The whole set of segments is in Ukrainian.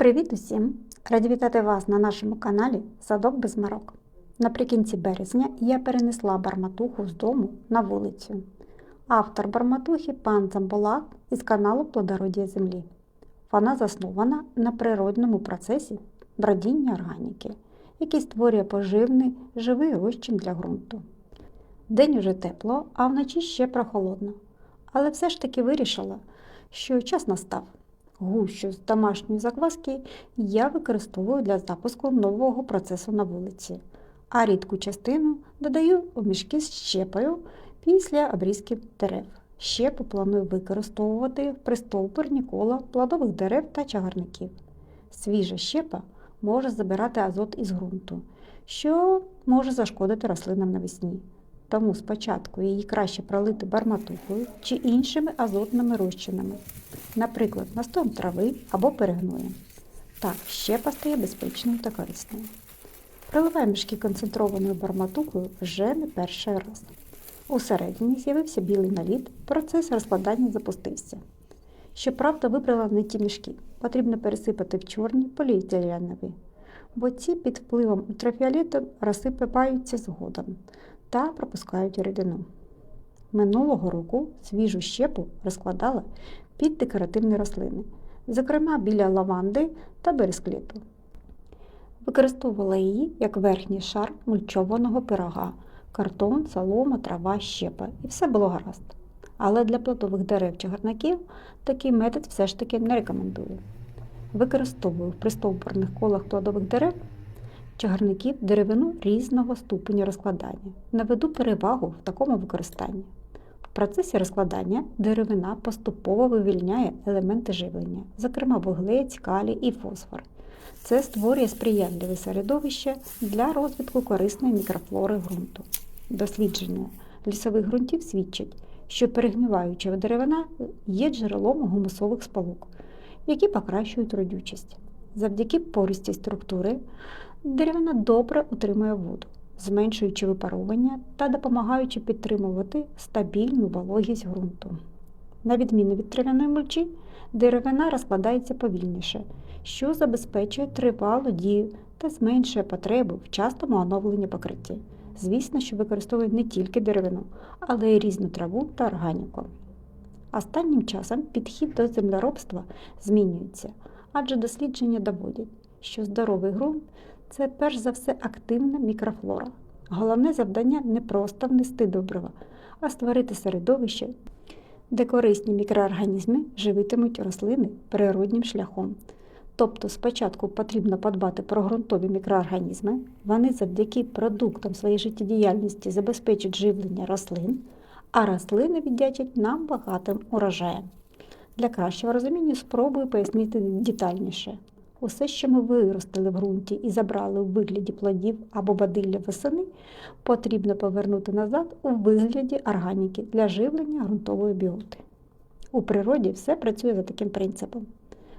Привіт усім! Раді вітати вас на нашому каналі Садок без марок. Наприкінці березня я перенесла барматуху з дому на вулицю. Автор барматухи пан Замболак із каналу Плодородія Землі. Вона заснована на природному процесі бродіння органіки, який створює поживний живий розчин для ґрунту. День уже тепло, а вночі ще прохолодно. Але все ж таки вирішила, що час настав. Гущу з домашньої закваски я використовую для запуску нового процесу на вулиці, а рідку частину додаю у мішки з щепою після обрізки дерев. Щепу планую використовувати при стовбурні кола плодових дерев та чагарників. Свіжа щепа може забирати азот із ґрунту, що може зашкодити рослинам навесні. Тому спочатку її краще пролити барматухою чи іншими азотними розчинами, наприклад, настоєм трави або перегноєм. Так, щепа стає безпечною та корисною. Проливаємо мішки концентрованою барматухою вже не перший раз. Усередині з'явився білий наліт, процес розкладання запустився. Щоправда, вибрала не ті мішки. Потрібно пересипати в чорні поліетиленові, бо ці під впливом ультрафіолету розсипаються згодом та пропускають рідину. Минулого року свіжу щепу розкладала під декоративні рослини, зокрема біля лаванди та бересклету. Використовувала її як верхній шар мульчованого пирога, картон, солома, трава, щепа і все було гаразд. Але для плодових дерев чи гарнаків такий метод все ж таки не рекомендую. Використовую в пристовбурних колах плодових дерев чагарників деревину різного ступеня розкладання. Наведу перевагу в такому використанні. В процесі розкладання деревина поступово вивільняє елементи живлення, зокрема вуглець, калій і фосфор. Це створює сприятливе середовище для розвитку корисної мікрофлори ґрунту. Дослідження лісових ґрунтів свідчать, що перегниваюча деревина є джерелом гумусових сполук, які покращують родючість. Завдяки пористій структури деревина добре утримує воду, зменшуючи випаровування та допомагаючи підтримувати стабільну вологість ґрунту. На відміну від трав'яної мульчі, деревина розкладається повільніше, що забезпечує тривалу дію та зменшує потребу в частому оновленні покриття. Звісно, що використовує не тільки деревину, але й різну траву та органіку. Останнім часом підхід до землеробства змінюється, адже дослідження доводять, що здоровий ґрунт це перш за все активна мікрофлора. Головне завдання не просто внести добрива, а створити середовище, де корисні мікроорганізми живитимуть рослини природнім шляхом. Тобто спочатку потрібно подбати про ґрунтові мікроорганізми, вони завдяки продуктам своєї життєдіяльності забезпечать живлення рослин, а рослини віддячать нам багатим урожаєм. Для кращого розуміння спробую пояснити детальніше. Усе, що ми виростили в ґрунті і забрали у вигляді плодів або бадилля восени, потрібно повернути назад у вигляді органіки для живлення ґрунтової біоти. У природі все працює за таким принципом.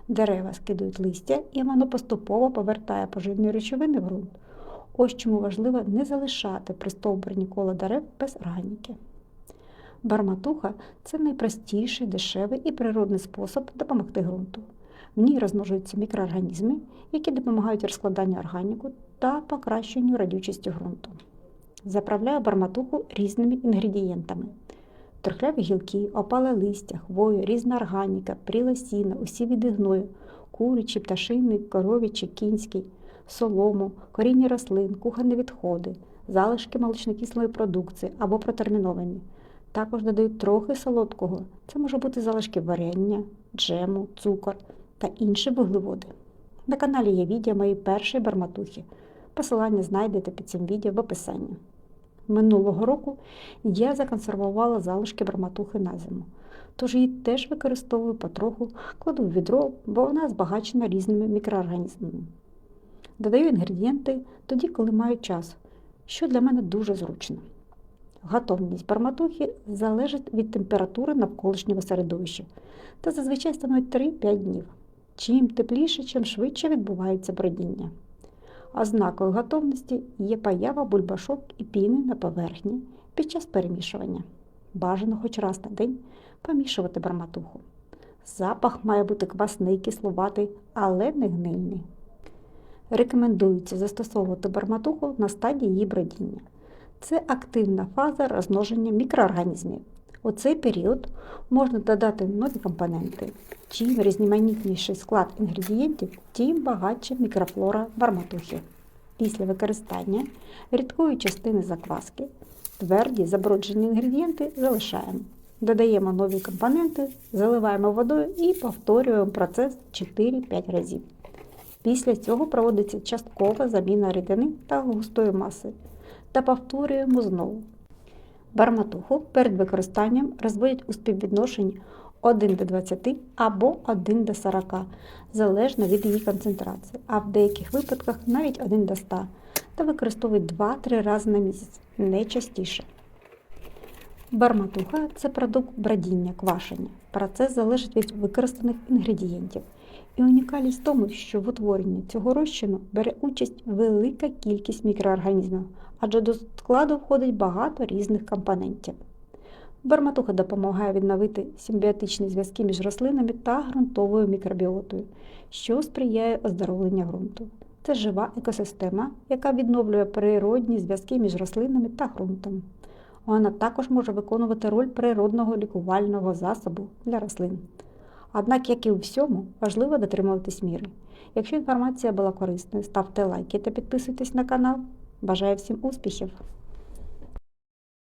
Дерева скидують листя і воно поступово повертає поживні речовини в ґрунт. Ось чому важливо не залишати пристовбурні коло дерев без органіки. Барматуха це найпростіший, дешевий і природний спосіб допомогти ґрунту. В ній розмножуються мікроорганізми, які допомагають розкладанню органіку та покращенню радючості ґрунту. Заправляю барматуху різними інгредієнтами: трухляві гілки, опале листя, хвою, різна органіка, пріла сіна, усі види гною, курячі, пташиний, коровічий, кінський, солому, коріння рослин, кухонні відходи, залишки молочнокислої продукції або протерміновані. Також додають трохи солодкого. Це може бути залишки варення, джему, цукор та інші вуглеводи. На каналі є відео моєї першої барматухи. Посилання знайдете під цим відео в описанні. Минулого року я законсервувала залишки барматухи на зиму, тож її теж використовую потроху, кладу в відро, бо вона збагачена різними мікроорганізмами. Додаю інгредієнти тоді, коли маю час, що для мене дуже зручно. Готовність барматухи залежить від температури навколишнього середовища та зазвичай становить 3-5 днів. Чим тепліше, чим швидше відбувається бродіння. Ознакою готовності є поява бульбашок і піни на поверхні під час перемішування. Бажано хоч раз на день помішувати барматуху. Запах має бути квасний, кислуватий, але не гнильний. Рекомендується застосовувати барматуху на стадії її бродіння. Це активна фаза розмноження мікроорганізмів. У цей період можна додати нові компоненти. Чим різноманітніший склад інгредієнтів, тим багатша мікрофлора барматухи. Після використання рідкої частини закваски тверді заброджені інгредієнти залишаємо. Додаємо нові компоненти, заливаємо водою і повторюємо процес 4-5 разів. Після цього проводиться часткова заміна рідини та густої маси та повторюємо знову. Барматуху перед використанням розводять у співвідношенні 1 до 20 або 1 до 40, залежно від її концентрації, а в деяких випадках навіть 1 до 100, та використовують 2-3 рази на місяць, не частіше. Барматуха це продукт бродіння, квашення. Процес залежить від використаних інгредієнтів. І унікальність в тому, що в утворенні цього розчину бере участь велика кількість мікроорганізмів, адже до складу входить багато різних компонентів. Барматуха допомагає відновити симбіотичні зв'язки між рослинами та ґрунтовою мікробіотою, що сприяє оздоровленню ґрунту. Це жива екосистема, яка відновлює природні зв'язки між рослинами та ґрунтом. Вона також може виконувати роль природного лікувального засобу для рослин. Однак, як і у всьому, важливо дотримуватись міри. Якщо інформація була корисною, ставте лайки та підписуйтесь на канал. Бажаю всім успіхів!